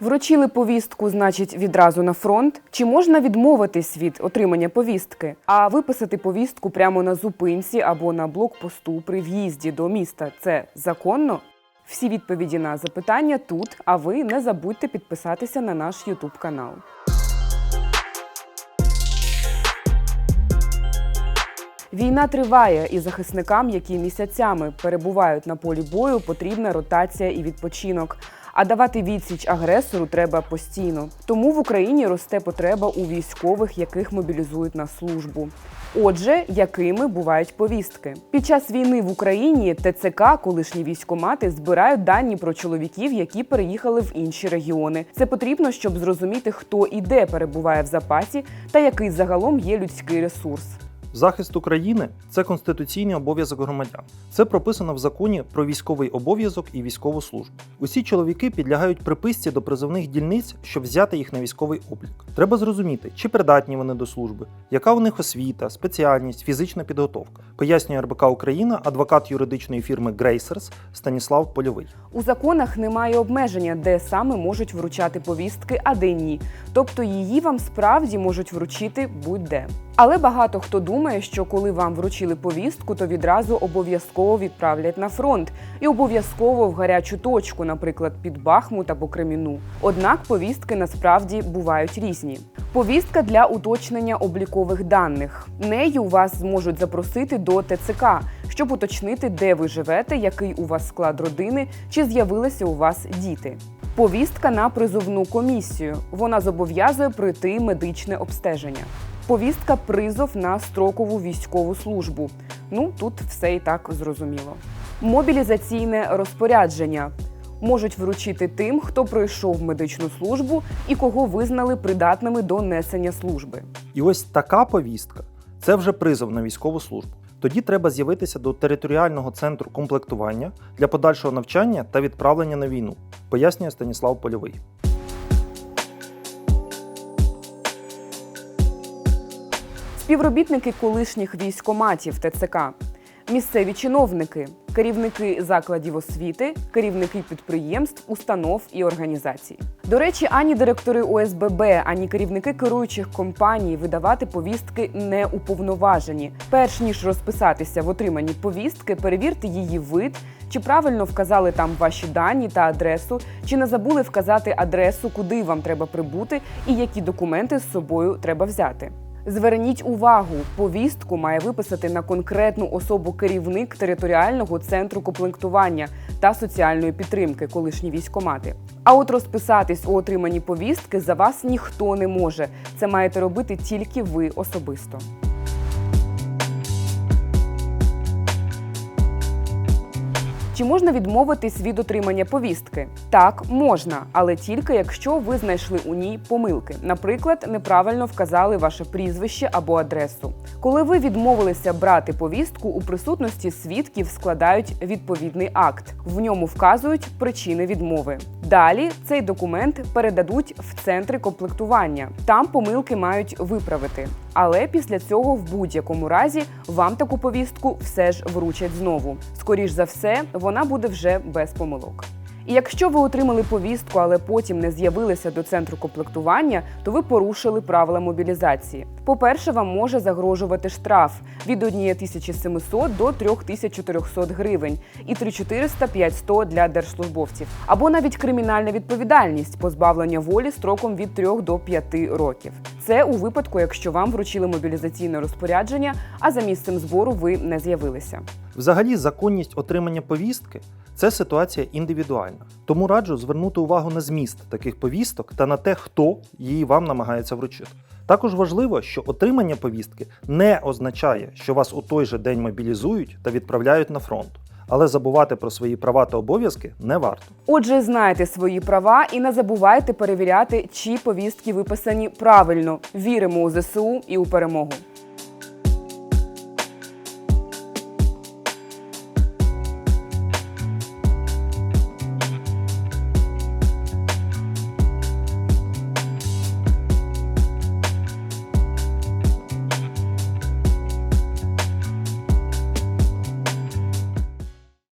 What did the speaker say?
Вручили повістку, значить, відразу на фронт. Чи можна відмовитись від отримання повістки, а виписати повістку прямо на зупинці або на блокпосту при в'їзді до міста це законно? Всі відповіді на запитання тут. А ви не забудьте підписатися на наш Ютуб канал. Війна триває, і захисникам, які місяцями перебувають на полі бою, потрібна ротація і відпочинок. А давати відсіч агресору треба постійно. Тому в Україні росте потреба у військових, яких мобілізують на службу. Отже, якими бувають повістки під час війни в Україні ТЦК, колишні військомати, збирають дані про чоловіків, які переїхали в інші регіони. Це потрібно, щоб зрозуміти, хто і де перебуває в запасі, та який загалом є людський ресурс. Захист України це конституційний обов'язок громадян. Це прописано в законі про військовий обов'язок і військову службу. Усі чоловіки підлягають приписці до призовних дільниць, щоб взяти їх на військовий облік. Треба зрозуміти, чи придатні вони до служби, яка у них освіта, спеціальність, фізична підготовка. Пояснює РБК Україна, адвокат юридичної фірми Грейсерс Станіслав Польовий. У законах немає обмеження, де саме можуть вручати повістки, а де ні. Тобто її вам справді можуть вручити будь-де. Але багато хто думає, що коли вам вручили повістку, то відразу обов'язково відправлять на фронт і обов'язково в гарячу точку, наприклад, під Бахмут або Креміну. Однак повістки насправді бувають різні. Повістка для уточнення облікових даних. Нею вас зможуть запросити до ТЦК, щоб уточнити, де ви живете, який у вас склад родини, чи з'явилися у вас діти. Повістка на призовну комісію. Вона зобов'язує пройти медичне обстеження. Повістка призов на строкову військову службу. Ну тут все і так зрозуміло. Мобілізаційне розпорядження можуть вручити тим, хто пройшов медичну службу і кого визнали придатними до несення служби. І ось така повістка це вже призов на військову службу. Тоді треба з'явитися до територіального центру комплектування для подальшого навчання та відправлення на війну, пояснює Станіслав Польовий. Співробітники колишніх військоматів ТЦК, місцеві чиновники, керівники закладів освіти, керівники підприємств, установ і організацій. До речі, ані директори ОСББ, ані керівники керуючих компаній видавати повістки не уповноважені. Перш ніж розписатися в отриманні повістки, перевірте її вид, чи правильно вказали там ваші дані та адресу, чи не забули вказати адресу, куди вам треба прибути, і які документи з собою треба взяти. Зверніть увагу, повістку має виписати на конкретну особу керівник територіального центру комплектування та соціальної підтримки, колишні військомати. А от розписатись у отриманні повістки за вас ніхто не може. Це маєте робити тільки ви особисто. Чи можна відмовитись від отримання повістки? Так, можна, але тільки якщо ви знайшли у ній помилки. Наприклад, неправильно вказали ваше прізвище або адресу. Коли ви відмовилися брати повістку, у присутності свідків складають відповідний акт. В ньому вказують причини відмови. Далі цей документ передадуть в центри комплектування. Там помилки мають виправити. Але після цього, в будь-якому разі, вам таку повістку все ж вручать знову. Скоріш за все, вона буде вже без помилок. І якщо ви отримали повістку, але потім не з'явилися до центру комплектування, то ви порушили правила мобілізації. По-перше, вам може загрожувати штраф від 1700 до 3400 гривень і 3400-5100 для держслужбовців, або навіть кримінальна відповідальність позбавлення волі строком від 3 до 5 років. Це у випадку, якщо вам вручили мобілізаційне розпорядження, а за місцем збору ви не з'явилися. Взагалі, законність отримання повістки це ситуація індивідуальна. Тому раджу звернути увагу на зміст таких повісток та на те, хто її вам намагається вручити. Також важливо, що отримання повістки не означає, що вас у той же день мобілізують та відправляють на фронт. Але забувати про свої права та обов'язки не варто. Отже, знайте свої права і не забувайте перевіряти, чи повістки виписані правильно. Віримо у ЗСУ і у перемогу.